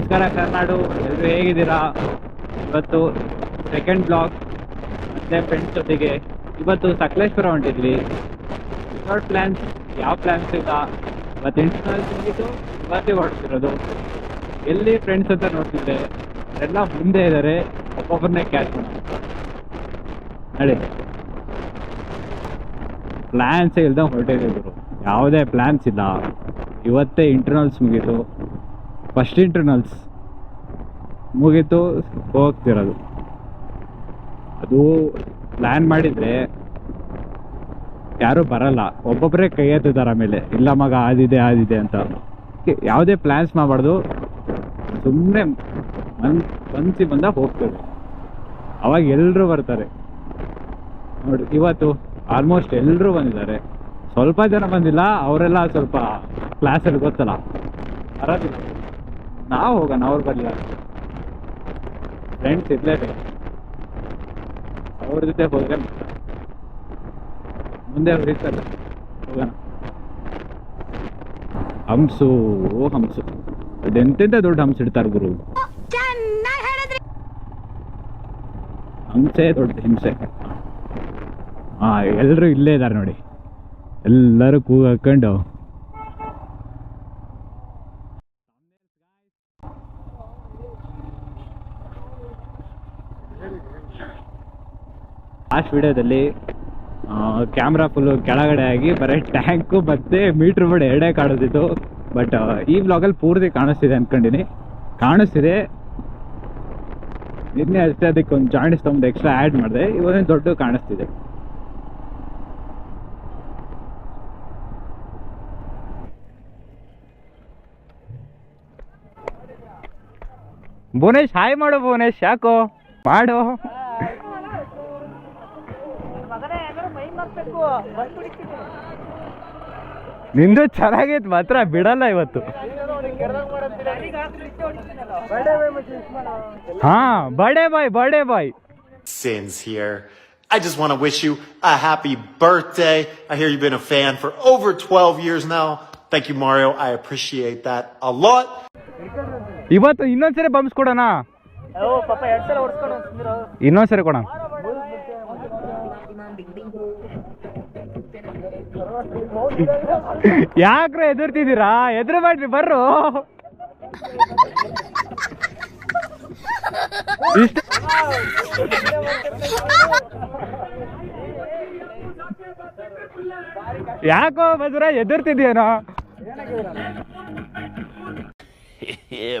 ನಮಸ್ಕಾರ ಕರ್ನಾಡು ಎಲ್ಲರೂ ಹೇಗಿದ್ದೀರಾ? ಇವತ್ತು ಸೆಕೆಂಡ್ ಬ್ಲಾಗ್ ಮತ್ತೆ ಫ್ರೆಂಡ್ಸ್ ಜೊತೆಗೆ ಇವತ್ತು ಸಕಲೇಶ್ವರ ಹೊಂಟಿದ್ವಿ. ರಿಸಾರ್ಟ್ ಪ್ಲ್ಯಾನ್ಸ್ ಯಾವ ಪ್ಲ್ಯಾನ್ಸ್ ಇಲ್ಲ. ಇವತ್ತು ಇಂಟರ್ನಲ್ ಮುಗಿತು ಇವತ್ತೇ ಹೊರಡ್ತಿರೋದು. ಎಲ್ಲಿ ಫ್ರೆಂಡ್ಸ್ ಅಂತ ನೋಡ್ತಿದ್ದೆ ಎಲ್ಲ ಮುಂದೆ ಇದ್ದಾರೆ ಒಬ್ಬೊಬ್ಬರನ್ನೇ ಕ್ಯಾಚ್ ಮಾಡಿ ನಡಿ. ಪ್ಲ್ಯಾನ್ಸ್ ಇಲ್ದ ಹೊರಟಿದ್ರು ಯಾವುದೇ ಪ್ಲ್ಯಾನ್ಸ್ ಇಲ್ಲ. ಇವತ್ತೇ ಇಂಟರ್ನಲ್ಸ್ ಮುಗೀತು. ಫಸ್ಟ್ ಇಂಟರ್ನಲ್ಸ್ ಮುಗೀತು, ಹೋಗ್ತಿರೋದು. ಅದು ಪ್ಲ್ಯಾನ್ ಮಾಡಿದರೆ ಯಾರೂ ಬರಲ್ಲ. ಒಬ್ಬೊಬ್ಬರೇ ಕೈ ಎತ್ತಿದ್ದಾರೆ ಆಮೇಲೆ. ಇಲ್ಲ ಮಗ, ಆದಿದೆ ಆದಿದೆ ಅಂತ. ಯಾವುದೇ ಪ್ಲ್ಯಾನ್ಸ್ ಮಾಡಬಾರ್ದು. ಸುಮ್ಮನೆ ಮನ್ ಮನ್ಸಿ ಬಂದಾಗ ಹೋಗ್ತೇವೆ ಅವಾಗ ಎಲ್ಲರೂ ಬರ್ತಾರೆ. ನೋಡಿ, ಇವತ್ತು ಆಲ್ಮೋಸ್ಟ್ ಎಲ್ಲರೂ ಬಂದಿದ್ದಾರೆ. ಸ್ವಲ್ಪ ಜನ ಬಂದಿಲ್ಲ, ಅವರೆಲ್ಲ ಸ್ವಲ್ಪ ಕ್ಲಾಸಲ್ಲಿ ಗೊತ್ತಲ್ಲ. ಬರೋದಿಲ್ಲ. ನಾವು ಹೋಗೋಣ ಅವ್ರು ಬರಲಿಲ್ಲ ಫ್ರೆಂಡ್ಸ್ ಇರ್ಲೇಬೇಕು ಅವ್ರ ಜೊತೆ ಹೋದ್ರೆ. ಮುಂದೆ ಅವ್ರು ಇರ್ತಾರೆ. ಹೋಗೋಣ. ಹಂಸು ಓ ಹಂಸು. ಅದೆಂತೆಂತ ದೊಡ್ಡ ಹಂಸ ಇಡ್ತಾರೆ ಗುರು? ಹಂಸೆ ದೊಡ್ಡ ಹಿಂಸೆ. ಹಾ ಎಲ್ಲರೂ ಇಲ್ಲೇ ಇದ್ದಾರೆ ನೋಡಿ. ಎಲ್ಲರೂ ಕೂಗ್ ಹಾಕೊಂಡು ಲಾಸ್ಟ್ ವಿಡಿಯೋದಲ್ಲಿ ಕ್ಯಾಮ್ರಾ ಫುಲ್ಲು ಕೆಳಗಡೆ ಆಗಿ ಬರೀ ಟ್ಯಾಂಕು ಮತ್ತೆ ಮೀಟ್ರ್ ಬೋರ್ಡ್ ಎರಡೇ ಕಾಣಿಸ್ತಿತ್ತು ಬಟ್ ಈ ಬ್ಲಾಗಲ್ಲಿ ಪೂರ್ತಿ ಕಾಣಿಸ್ತಿದೆ ಅನ್ಕೊಂಡಿನಿ. ಕಾಣಿಸ್ತಿದೆ. ನಿನ್ನೆ ಅಷ್ಟೇ ಅದಕ್ಕೆ ಒಂದು ಜಾಯಿಂಟ್ಸ್ ತಗೊಂಡು ಎಕ್ಸ್ಟ್ರಾ ಆ್ಯಡ್ ಮಾಡಿದೆ. ಇವತ್ತೇನು ದೊಡ್ಡ ಕಾಣಿಸ್ತಿದೆ. ಭುವನೇಶ್ ಹಾಯ್ ಮಾಡು ಭುವನೇಶ್ ಯಾಕೋ? ಮಾಡು. ನಿಂದು ಚೆನ್ನಾಗೈತೆ ಮಾತ್ರ ಬಿಡಲ್ಲ ಇವತ್ತು ಹಾ birthday boy birthday boy sins here. I just want to wish you a happy birthday. I hear you've been a fan for over 12 years now. Thank you, Mario. I appreciate that a lot. ಇವತ್ತು ಇನ್ನೊಂದ್ಸರಿ ಬಂಬ್ಸ್ ಕೊಡೋಣ ಇನ್ನೊಂದ್ಸರಿ ಕೊಡೋಣ ಯಾಕ್ರೆ ಎದುರ್ತಿದ್ದೀರಾ? ಎದುರು ಮಾಡ್ರಿ ಬರ್ರು. ಯಾಕೋ ಬಜ್ರ ಎದುರ್ತಿದ್ಯೇನೋ? Yeah,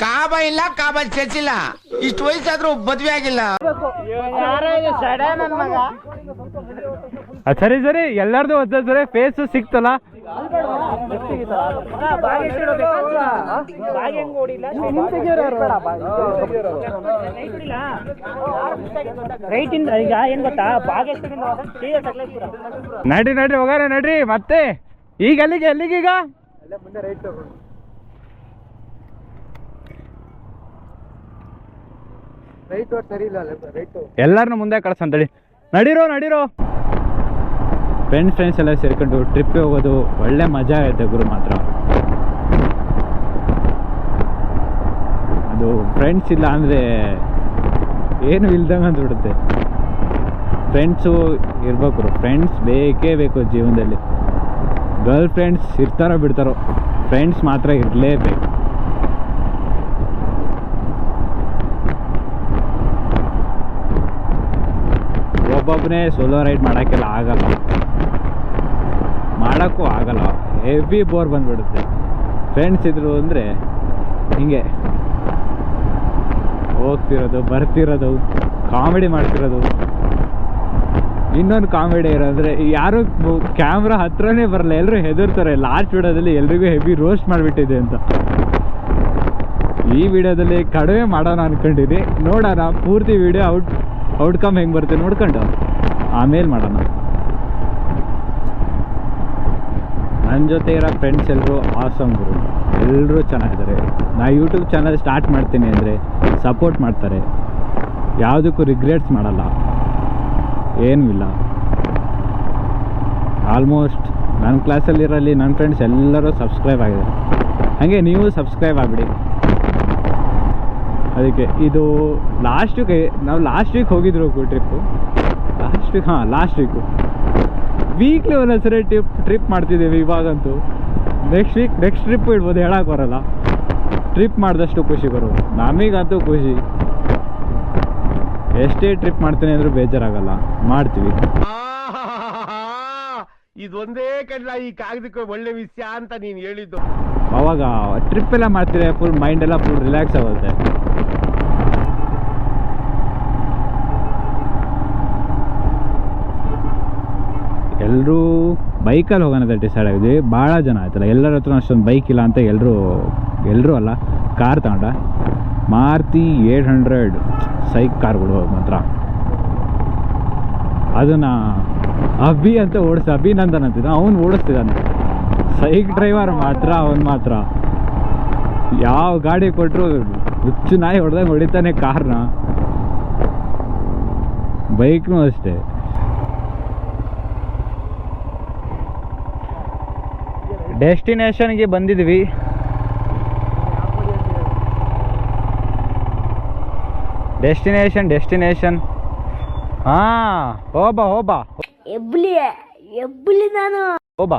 ಕಾಬ ಇಲ್ಲ, ಕಾಬ church ಇಲ್ಲ. ಇಷ್ಟು ವಯಸ್ಸಾದ್ರೂ ಮದ್ವೆ ಆಗಿಲ್ಲ. ಸರಿ ಸರಿ. ಎಲ್ಲಾರ್ದು ಒಂದ್ ಸರಿ. ಫೇಸ್ ಸಿಕ್ತಲ್ಲ. ಈಗ ನಡ್ರಿ ನಡ್ರಿ. ಹೋಗಾರ, ನಡ್ರಿ. ಮತ್ತೆ? ಈಗ ಎಲ್ಲಿಗೆ ಎಲ್ಲಿಗೀಗ ಎಲ್ಲಾರನ್ನ ಮುಂದೆ ಕಳ್ಸಂತೇಳಿ ನಡಿರೋ, ನಡೀರೋ. ಫ್ರೆಂಡ್ಸ್ ಫ್ರೆಂಡ್ಸ್ ಎಲ್ಲ ಸೇರ್ಕೊಂಡು ಟ್ರಿಪ್ಗೆ ಹೋಗೋದು ಒಳ್ಳೆ ಮಜಾ ಆಗುತ್ತೆ ಗುರು ಮಾತ್ರ. ಅದು ಫ್ರೆಂಡ್ಸ್ ಇಲ್ಲ ಅಂದರೆ ಏನು ಇಲ್ದಂಗೆ ಅಂದ್ಬಿಡುತ್ತೆ ಫ್ರೆಂಡ್ಸು ಇರ್ಬೇಕು ಫ್ರೆಂಡ್ಸ್ ಬೇಕೇ ಬೇಕು ಜೀವನದಲ್ಲಿ. ಗರ್ಲ್ ಫ್ರೆಂಡ್ಸ್ ಇರ್ತಾರೋ ಬಿಡ್ತಾರೋ. ಫ್ರೆಂಡ್ಸ್ ಮಾತ್ರ ಇರಲೇಬೇಕು. ಒಬ್ಬೊಬ್ಬನೇ ಸೋಲೋ ರೈಡ್ ಮಾಡೋಕ್ಕೆಲ್ಲ ಆಗಲ್ಲ. ಮಾಡೋಕ್ಕೂ ಆಗಲ್ಲ. ಹೆವಿ ಬೋರ್ ಬಂದುಬಿಡುತ್ತೆ. ಫ್ರೆಂಡ್ಸ್ ಇದ್ರು ಅಂದರೆ ಹಿಂಗೆ ಹೋಗ್ತಿರೋದು, ಬರ್ತಿರೋದು ಕಾಮಿಡಿ ಮಾಡ್ತಿರೋದು. ಇನ್ನೊಂದು ಕಾಮಿಡಿ ಇರೋದ್ರೆ ಯಾರು ಕ್ಯಾಮ್ರಾ ಹತ್ರನೇ ಬರಲ್ಲ ಎಲ್ಲರೂ ಹೆದರ್ತಾರೆ. ಲಾಸ್ಟ್ ವಿಡಿಯೋದಲ್ಲಿ ಎಲ್ರಿಗೂ ಹೆವಿ ರೋಸ್ಟ್ ಮಾಡಿಬಿಟ್ಟಿದೆ ಅಂತ. ಈ ವಿಡಿಯೋದಲ್ಲಿ ಕಡಿಮೆ ಮಾಡೋಣ ಅಂದ್ಕೊಂಡಿದ್ದೀನಿ ನೋಡೋಣ, ಪೂರ್ತಿ ವಿಡಿಯೋ ಔಟ್ ಔಟ್ಕಮ್ ಹೆಂಗೆ ಬರುತ್ತೆ ನೋಡ್ಕೊಂಡು. ಆಮೇಲೆ ಮಾಡೋಣ. ನನ್ನ ಜೊತೆ ಇರೋ ಫ್ರೆಂಡ್ಸ್ ಎಲ್ಲರೂ ಆಸಮ್ ಗುರು. ಎಲ್ಲರೂ ಚೆನ್ನಾಗಿದ್ದಾರೆ. ನಾ ಯೂಟ್ಯೂಬ್ ಚಾನಲ್ ಸ್ಟಾರ್ಟ್ ಮಾಡ್ತೀನಿ ಅಂದರೆ ಸಪೋರ್ಟ್ ಮಾಡ್ತಾರೆ. ಯಾವುದಕ್ಕೂ ರಿಗ್ರೆಟ್ಸ್ ಮಾಡಲ್ಲ. ಏನೂ ಇಲ್ಲ. ಆಲ್ಮೋಸ್ಟ್ ನನ್ನ ಕ್ಲಾಸಲ್ಲಿರಲ್ಲಿ ನನ್ನ ಫ್ರೆಂಡ್ಸ್ ಎಲ್ಲರೂ ಸಬ್ಸ್ಕ್ರೈಬ್ ಆಗಿದ್ದಾರೆ. ಹಾಗೆ ನೀವು ಸಬ್ಸ್ಕ್ರೈಬ್ ಆಗಿಬಿಡಿ. ಅದಕ್ಕೆ ಇದು ಲಾಸ್ಟ್ ವೀಕ್ ನಾವು ಲಾಸ್ಟ್ ವೀಕ್ ಹೋಗಿದ್ರು ಟ್ರಿಪ್ಪು ಲಾಸ್ಟ್ ವೀಕ್ ಹಾಂ ಲಾಸ್ಟ್ ವೀಕು ವೀಕ್ಲಿ ಒಂದೊಂದ್ಸರಿ ಟ್ರಿಪ್ ಟ್ರಿಪ್ ಮಾಡ್ತಿದ್ದೀವಿ ಇವಾಗಂತೂ. ನೆಕ್ಸ್ಟ್ ವೀಕ್ ನೆಕ್ಸ್ಟ್ ಟ್ರಿಪ್ ಇಡ್ಬೋದು ಹೇಳಕ್ಕೆ ಬರಲ್ಲ. ಟ್ರಿಪ್ ಮಾಡಿದಷ್ಟು ಖುಷಿ ಬರೋದು. ನಮಗಂತೂ ಖುಷಿ. ಎಷ್ಟೇ ಟ್ರಿಪ್ ಮಾಡ್ತೀನಿ ಅಂದರೂ ಬೇಜಾರಾಗಲ್ಲ. ಮಾಡ್ತೀವಿ. ಇದೊಂದೇ ಕಡಲ ಈ ಕಾಗದಕ್ಕೆ ಒಳ್ಳೆ ವಿಷಯ ಅಂತ ನೀನು ಹೇಳಿದ್ದು. ಅವಾಗ ಟ್ರಿಪ್ ಎಲ್ಲ ಮಾಡ್ತೀರಿ ಫುಲ್ ಮೈಂಡ್ ಎಲ್ಲ ಫುಲ್ ರಿಲ್ಯಾಕ್ಸ್ ಆಗುತ್ತೆ. ಎಲ್ಲರೂ ಬೈಕಲ್ಲಿ ಹೋಗೋಣ ಅಂತ ಡಿಸೈಡ್ ಆಗಿದ್ವಿ. ಭಾಳ ಜನ ಆಯ್ತಲ್ಲ. ಎಲ್ಲರ ಹತ್ರ ಅಷ್ಟೊಂದು ಬೈಕ್ ಇಲ್ಲ ಅಂತ ಎಲ್ಲರೂ ಎಲ್ಲರೂ ಅಲ್ಲ ಕಾರ್ ತಗೊಂಡ ಮಾರುತಿ ಏಟ್ ಹಂಡ್ರೆಡ್ ಸೈಕ್ ಕಾರ್ಗಳು ಮಾತ್ರ. ಅದನ್ನು ಅಭಿ ಅಂತ ಓಡಿಸ್ ಅಭಿನಂದನ್ ಅಂತಿದ್ದ. ಅವ್ನು ಓಡಿಸ್ತಿದ್ದಾನೆ. ಸೈಕ್ ಡ್ರೈವರ್ ಮಾತ್ರ ಅವನು ಮಾತ್ರ. ಯಾವ ಗಾಡಿ ಕೊಟ್ಟರು ಹುಚ್ಚು ನಾಯಿ ಹೊಡೆದಂಗೆ ಹೊಡಿತಾನೆ ಕಾರ್ನ. ಬೈಕ್ನು ಅಷ್ಟೇ. ಡೆಸ್ಟಿನೇಷನ್ಗೆ ಬಂದಿದ್ವಿ. Destination destination. ಹಾಂ ಹೋಬಾ ಹೋಬಾ. ಎಬ್ಲಿ ಎಬ್ಲಿ ನಾನು. ಹೋಬಾ.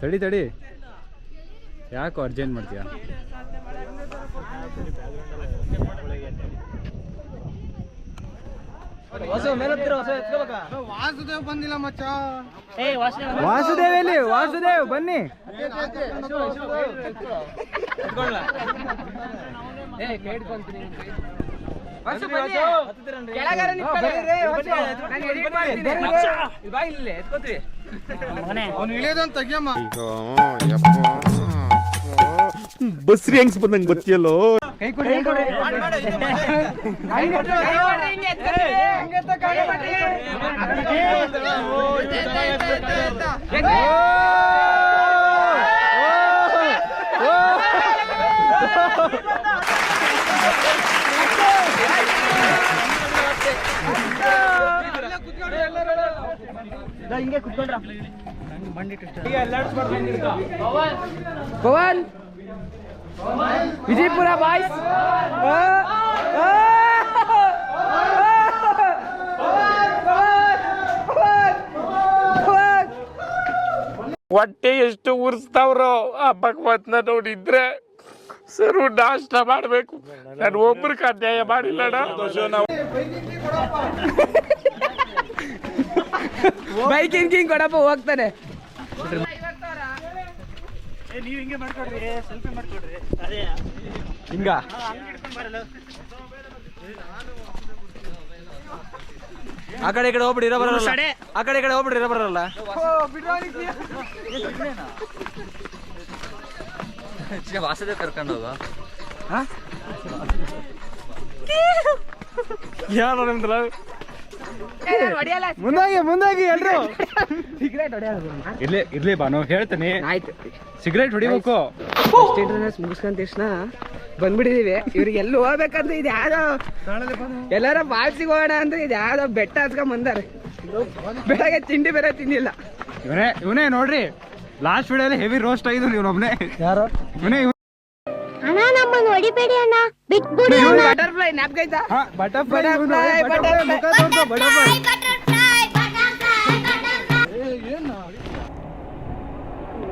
ತಡಿ ತಡಿ. ಯಾಕೋ ಅರ್ಜೆಂಟ್ ಮಾಡ್ತೀಯಾ? ಏ ಮಚ್ಚ. ವಾಸುದೇವ್ ಎಲ್ಲಿ? ವಾಸುದೇವ್ ಬನ್ನಿ. ಬಸ್ರಿ ಹೆಂಗ್ಸ್ ಬಂದಂಗ್ ಗೊತ್ತಿಯಲ್ಲೋ ಹಿಂಗೆ ಕುತ್ಕೊಂಡ್ರ ಪವನ್ ವಿಜಯಪುರ ಬಾಯ್ಸ್. ಹೊಟ್ಟೆ ಎಷ್ಟು ಉರ್ಸ್ತಾವ್ರೋ ಆ ಭಗವತ್ನ ನೋಡಿದ್ರೆ ಸರು ನಾಷ್ಟ ಮಾಡಬೇಕು. ನಾನು ಒಬ್ರಿಗೆ ಅನ್ಯಾಯ ಮಾಡಿಲ್ಲಣ್ಣ ಬೈಕಿಂಗ್ ಕಿಂಗ್ ಕೊಡಪ್ಪ ಹೋಗ್ತಾನೆ. ನೀವು ಹಿಂಗೆ ಮಾಡ್ಕೊಡ್ರಿ. ಸೆಲ್ಫಿ ಮಾಡ್ಕೊಡ್ರಿ. ಅದೇ. ಹಿಂಗ? ಆ ಕಡೆ ಈ ಕಡೆ ಹೋಗ್ಬಿಡಿ ಇರೋ ಬರಲ್ಲ. ಆ ಕಡೆ ಈ ಕಡೆ ಹೋಗ್ಬಿಡಿ ಇರೋ ಬರಲ್ಲ. ವಾಸದೇವ್ ಕರ್ಕೊಂಡು ಹೋಗ. ಯಾರು ನಿಮ್ದಲ್ಲ ಮುಂದಾಗಿ ಮುಂದಾಗಿ ಎಲ್ರು. ಇರ್ಲಿ ಇರ್ಲಿ ಬಾನು ಹೇಳ್ತೀನಿ. ಆಯ್ತು. ಸಿಗರೇಟ್ ಹೊಡಿಬೇಕು. ಫಸ್ಟ್ ಇಂಟರ್ನೆಸ್ ಮುಗಿಸ್ಕೊಂಡ ತಕ್ಷಣ ಬಂದ್ಬಿಟ್ಟಿದೀವಿ. ಇವ್ರಿಗೆ ಎಲ್ಲಿ ಹೋಗ್ಬೇಕಂದ್ರೆ ಇದು ಯಾವ್ದೋ ಎಲ್ಲಾರ ಬಾಳ್ಸಿಗೆ ಹೋಗೋಣ ಅಂದ್ರೆ ಇದು ಯಾವ್ದೋ ಬೆಟ್ಟ ಹತ್ಕೊಂಡ್ ಬಂದಾರೆ. ಬೆಳಗ್ಗೆ ತಿಂಡಿ ಬೇರೆ ತಿಂದಿಲ್ಲ ಇವನೇ ಇವನೇ ನೋಡ್ರಿ ಲಾಸ್ಟ್ ವಿಡಿಯೋಲಿ ಹೆವಿ ರೋಸ್ಟ್ ಆಗಿದ್ರು ಇವನೊಬ್ನೇ ಯಾರೋ? ಇವನೇ ಅಣ್ಣ ನಮ್ಮನ್ನು ಹೊಡಿಬೇಡಿ ಅಣ್ಣ. ಬಿಟ್ಬಿಡಿ ಬಟರ್ಫ್ಲೈ ನಾಪ್ಕೈತಾ ಬಟರ್ಫ್ಲೈ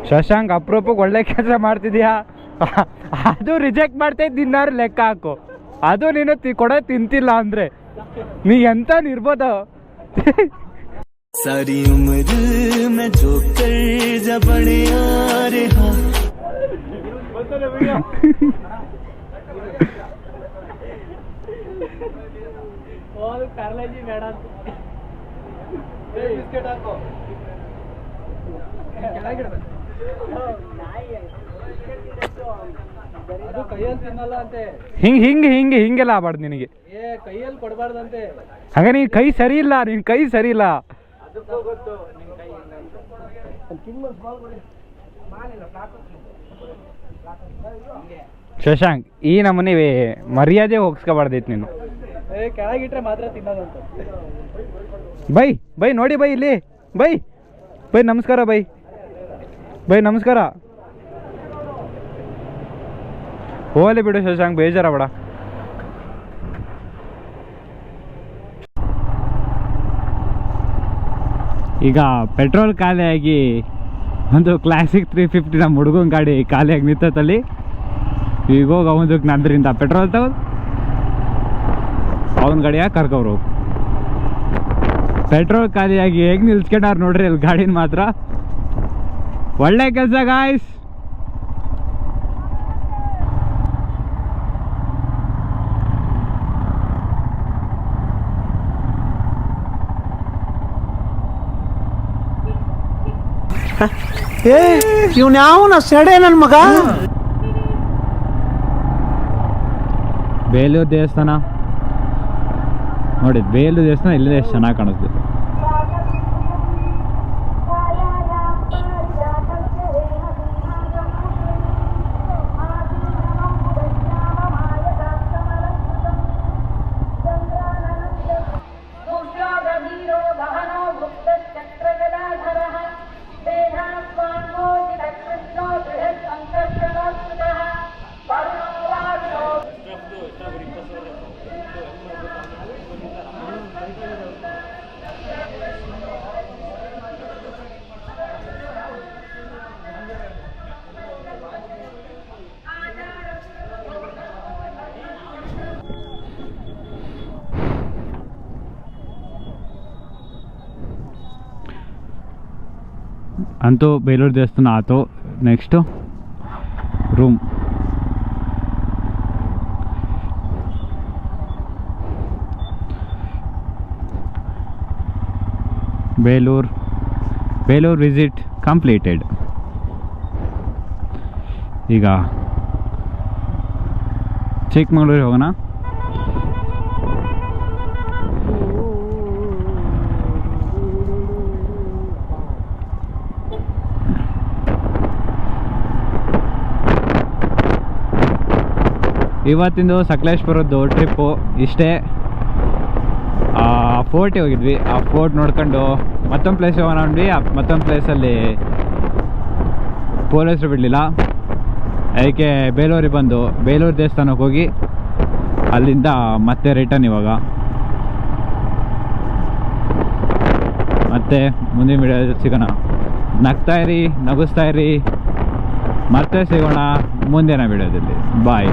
ಶಶಾಂಕ್ ಅಪ್ರೂಪಕ್ಕೆ ಒಳ್ಳೆ ಕೆಲಸ ಮಾಡ್ತಿದ್ಯಾ ಅದು ರಿಜೆಕ್ಟ್ ಮಾಡ್ತಾ ದಿನಾರು ಲೆಕ್ಕ ಹಾಕು ಅದು ನೀನು ತಿ ಕೊಡೋ ತಿಂತಿಲ್ಲ ಅಂದ್ರೆ ನೀ ಎಂತ ನಿರ್ಬೋದು सारी उम्र मैं जो कर जा बड़े आ रहा ಹಿಂಗ್ ಹಿಂಗ್ ಹಿಂಗ್ ಹಿಂಗೆಲ್ಲ ಆಗ್ಬಾರ್ದು ನಿನಗೆ. ಕೈಯಲ್ಲಿ ಕೊಡಬಾರ್ದಂತೆ. ಹಾಗೆ ನೀನ್ ಕೈ ಸರಿ ಇಲ್ಲ ನಿನ್ ಕೈ ಸರಿ ಇಲ್ಲ. ಶಶಾಂಕ್ ಈ ನಮ್ಮನೆ ಮರ್ಯಾದೆ ಹೋಗ್ಸ್ಕೋಬಾರ್ದೈತಿ ನೀನು. ಬೈ ಬೈ, ನೋಡಿ ಬೈ ಇಲ್ಲಿ. ಬೈ ಬೈ, ನಮಸ್ಕಾರ ಬೈ. ಬೈ, ನಮಸ್ಕಾರ. ಹೋಗಲಿ ಬಿಡು ಶಶಾಂಕ್ ಬೇಜಾರ ಬೇಡ ಈಗ ಪೆಟ್ರೋಲ್ ಖಾಲಿಯಾಗಿ ಒಂದು ಕ್ಲಾಸಿಕ್ ತ್ರೀ ಫಿಫ್ಟಿ ನಮ್ಮ ಹುಡುಗನ ಗಾಡಿ ಖಾಲಿಯಾಗಿ ನಿಂತಲ್ಲಿ ಈಗ ಹೋಗ ಅವನದಕ್ಕೆ ನಂದ್ರಿಂದ ಪೆಟ್ರೋಲ್ ತಗೊಂಡು ಅವನ ಗಾಡಿಯಾಗ ಕರ್ಕೋರು ಪೆಟ್ರೋಲ್ ಖಾಲಿಯಾಗಿ ಹೇಗೆ ನಿಲ್ಸ್ಕೊಂಡಾರ ನೋಡ್ರಿ ಅಲ್ಲಿ ಗಾಡಿನ ಮಾತ್ರ? ಒಳ್ಳೆ ಕೆಲಸ ಗಾಯ್ಸ್ ಏ ಇವ್ನ ಯಾವನ ಸೆಡೆ ನನ್ ಮಗ? ಬೇಲೂರು ದೇವಸ್ಥಾನ. ನೋಡಿ ಬೇಲೂರು ದೇವಸ್ಥಾನ ಇಲ್ಲದೆ ಎಷ್ಟು ಚೆನ್ನಾಗಿ ಕಾಣುತ್ತೆ ಅಂತೂ ಬೇಲೂರು ದೇವಸ್ಥಾನ ಆಯ್ತು next room Belur Belur visit completed ಈಗ ಚಿಕ್ಕಮಗಳೂರಿಗೆ ಹೋಗೋಣ ಇವತ್ತಿಂದು ಸಕಲೇಶ್ಪುರದ್ದು ಟ್ರಿಪ್ಪು ಇಷ್ಟೇ. ಫೋರ್ಟಿಗೆ ಹೋಗಿದ್ವಿ. ಆ ಫೋರ್ಟ್ ನೋಡ್ಕೊಂಡು ಮತ್ತೊಂದು ಪ್ಲೇಸ್ ಹೋಗೋಣ ಅಂದ್ವಿ. ಮತ್ತೊಂದು ಪ್ಲೇಸಲ್ಲಿ ಪೊಲೀಸರು ಬಿಡಲಿಲ್ಲ. ಅದಕ್ಕೆ ಬೇಲೂರಿಗೆ ಬಂದು ಬೇಲೂರು ದೇವಸ್ಥಾನಕ್ಕೆ ಹೋಗಿ ಅಲ್ಲಿಂದ ಮತ್ತೆ ರಿಟರ್ನ್ ಇವಾಗ. ಮತ್ತೆ ಮುಂದಿನ ವಿಡಿಯೋ ಸಿಗೋಣ. ನಗ್ತಾ ಇರಿ, ನಗಿಸ್ತಾ ಇರಿ. ಮತ್ತೆ ಸಿಗೋಣ ಮುಂದಿನ ವಿಡಿಯೋದಲ್ಲಿ ಬಾಯ್